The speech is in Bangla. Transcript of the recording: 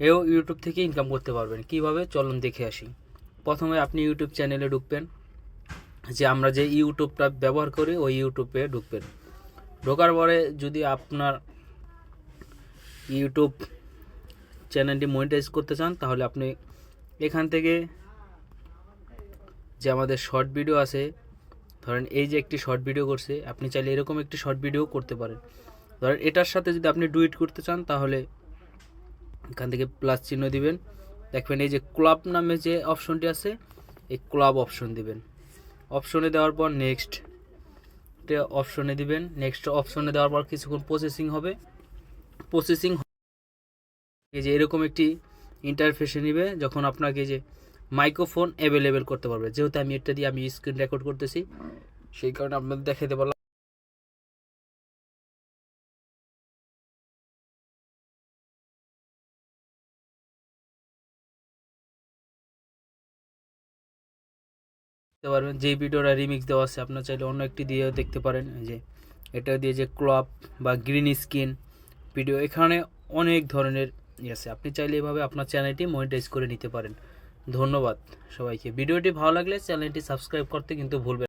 এও ইউটিউব থেকে ইনকাম করতে পারবেন। কীভাবে? চলুন দেখে আসি। প্রথমে আপনি ইউটিউব চ্যানেলে ঢুকবেন। যে আমরা যে ইউটিউবটা ব্যবহার করি, ওই ইউটিউবে ঢুকবেন। ঢোকার পরে যদি আপনার ইউটিউব চ্যানেলটি মনিটাইজ করতে চান, তাহলে আপনি এখান থেকে যে আমাদের শর্ট ভিডিও আছে, ধরেন এই যে একটি শর্ট ভিডিও করছে, আপনি চাইলে এরকম একটি শর্ট ভিডিও করতে পারেন। ধরেন এটার সাথে যদি আপনি ডুইট করতে চান, তাহলে এখান থেকে প্লাস চিহ্ন দিবেন। দেখবেন এই যে ক্লাব নামে যে অপশনটি আছে, এই ক্লাব অপশন দিবেন। অপশনে দেওয়ার পর নেক্সট অপশনে দিবেন। নেক্সট অপশনে দেওয়ার পর কিছুক্ষণ প্রসেসিং হবে। প্রসেসিং এই যে এরকম একটি ইন্টারফেসে নিবে, যখন আপনাকে যে মাইক্রোফোন অ্যাভেলেবেল করতে পারবে। যেহেতু আমি এটা দিয়ে আমি স্ক্রিন রেকর্ড করতেছি, সেই কারণে আপনাদের দেখাতে পারলাম। দেখতে পারবেন। যে ভিডিওটা রিমিক্স দেওয়া আছে, আপনার চাইলে অন্য একটি দিয়েও দেখতে পারেন। যে, এটা দিয়ে যে ক্লপ বা গ্রিন স্কিন ভিডিও এখানে অনেক ধরনের আছে। আপনি চাইলে এভাবে আপনার চ্যানেলটি মনিটাইজ করে নিতে পারেন। ধন্যবাদ সবাইকে। ভিডিওটি ভালো লাগলে চ্যানেলটি সাবস্ক্রাইব করতে কিন্তু ভুলবেন।